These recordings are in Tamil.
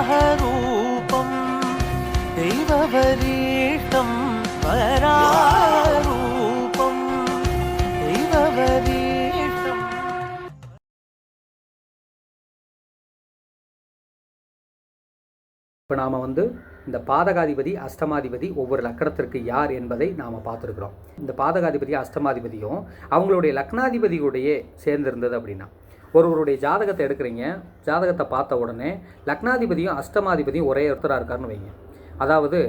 വരാഹരൂപം ദൈവവരീഷ്ടം വരാഹരൂപം ദൈവവരീ இப்போ நாம் வந்து இந்த பாதகாதிபதி அஷ்டமாதிபதி ஒவ்வொரு லக்கணத்திற்கு யார் என்பதை நாம் பார்த்துருக்குறோம். இந்த பாதகாதிபதி அஷ்டமாதிபதியும் அவங்களுடைய லக்னாதிபதியோடையே சேர்ந்திருந்தது அப்படின்னா ஒருவருடைய ஜாதகத்தை எடுக்கிறீங்க ஜாதகத்தை பார்த்த உடனே லக்னாதிபதியும் அஷ்டமாதிபதியும் ஒரே ஒருத்தராக இருக்காருன்னு வைங்க. அதாவது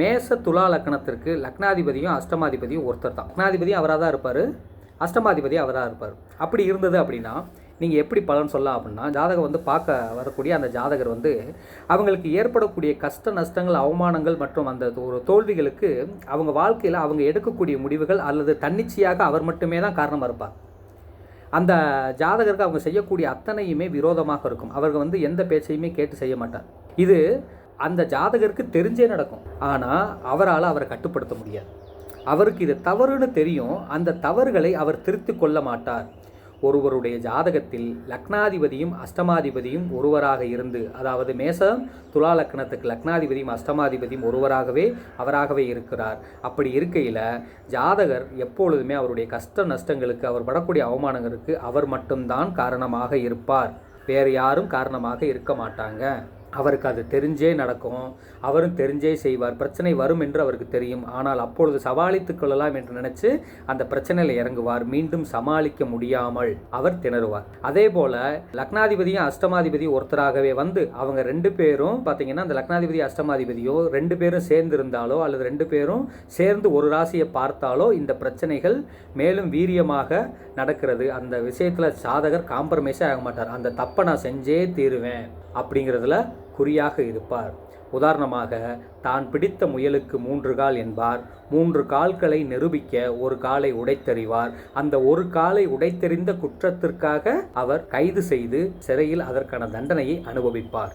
மேச துலா லக்னத்திற்கு லக்னாதிபதியும் அஷ்டமாதிபதியும் ஒருத்தர் தான் லக்னாதிபதியும் அவராக தான் இருப்பார் அஷ்டமாதிபதி அவராக இருப்பார். அப்படி இருந்தது அப்படின்னா நீங்கள் எப்படி பலன் சொல்லலாம் அப்படின்னா ஜாதகம் வந்து பார்க்க வரக்கூடிய அந்த ஜாதகர் வந்து அவங்களுக்கு ஏற்படக்கூடிய கஷ்ட நஷ்டங்கள் அவமானங்கள் மற்றும் அந்த ஒரு தோல்விகளுக்கு அவங்க வாழ்க்கையில் அவங்க எடுக்கக்கூடிய முடிவுகள் அல்லது தன்னிச்சையாக அவர் மட்டுமே தான் காரணமாக இருப்பார். அந்த ஜாதகருக்கு அவங்க செய்யக்கூடிய அத்தனையுமே விரோதமாக இருக்கும். அவர்கள் வந்து எந்த பேச்சையுமே கேட்டு செய்ய மாட்டார். இது அந்த ஜாதகருக்கு தெரிஞ்சே நடக்கும். ஆனால் அவரால் அவரை கட்டுப்படுத்த முடியாது. அவருக்கு இது தவறுன்னு தெரியும். அந்த தவறுகளை அவர் திருத்தி கொள்ள மாட்டார். ஒருவருடைய ஜாதகத்தில் லக்னாதிபதியும் அஷ்டமாதிபதியும் ஒருவராக இருந்து அதாவது மேசம் துலா லக்னத்துக்கு லக்னாதிபதியும் அஷ்டமாதிபதியும் ஒருவராகவே அவராகவே இருக்கிறார். அப்படி இருக்கையில் ஜாதகர் எப்பொழுதுமே அவருடைய கஷ்ட நஷ்டங்களுக்கு அவர் படக்கூடிய அவமானங்களுக்கு அவர் மட்டும்தான் காரணமாக இருப்பார். வேறு யாரும் காரணமாக இருக்க மாட்டாங்க. அவருக்கு அது தெரிஞ்சே நடக்கும். அவரும் தெரிஞ்சே செய்வார். பிரச்சனை வரும் என்று அவருக்கு தெரியும். ஆனால் அப்பொழுது சமாளித்துக் கொள்ளலாம் என்று நினைச்சு அந்த பிரச்சனையில் இறங்குவார். மீண்டும் சமாளிக்க முடியாமல் அவர் திணறுவார். அதே போல லக்னாதிபதியும் அஷ்டமாதிபதியும் ஒருத்தராகவே வந்து அவங்க ரெண்டு பேரும் பார்த்தீங்கன்னா அந்த லக்னாதிபதி அஷ்டமாதிபதியோ ரெண்டு பேரும் சேர்ந்து இருந்தாலோ அல்லது ரெண்டு பேரும் சேர்ந்து ஒரு ராசியை பார்த்தாலோ இந்த பிரச்சனைகள் மேலும் வீரியமாக நடக்கிறது. அந்த விஷயத்தில் சாதகர் காம்ப்ரமைஸே ஆக மாட்டார். அந்த தப்பை நான் செஞ்சே தீருவேன் அப்படிங்கிறதுல குறியாக இருப்பார். உதாரணமாக தான் பிடித்த முயலுக்கு மூன்று கால் என்பார். மூன்று கால்களை நிரூபிக்க ஒரு காலை உடைத்தெறிவார். அந்த ஒரு காலை உடைத்தெறிந்த குற்றத்திற்காக அவர் கைது செய்து சிறையில் அதற்கான தண்டனையை அனுபவிப்பார்.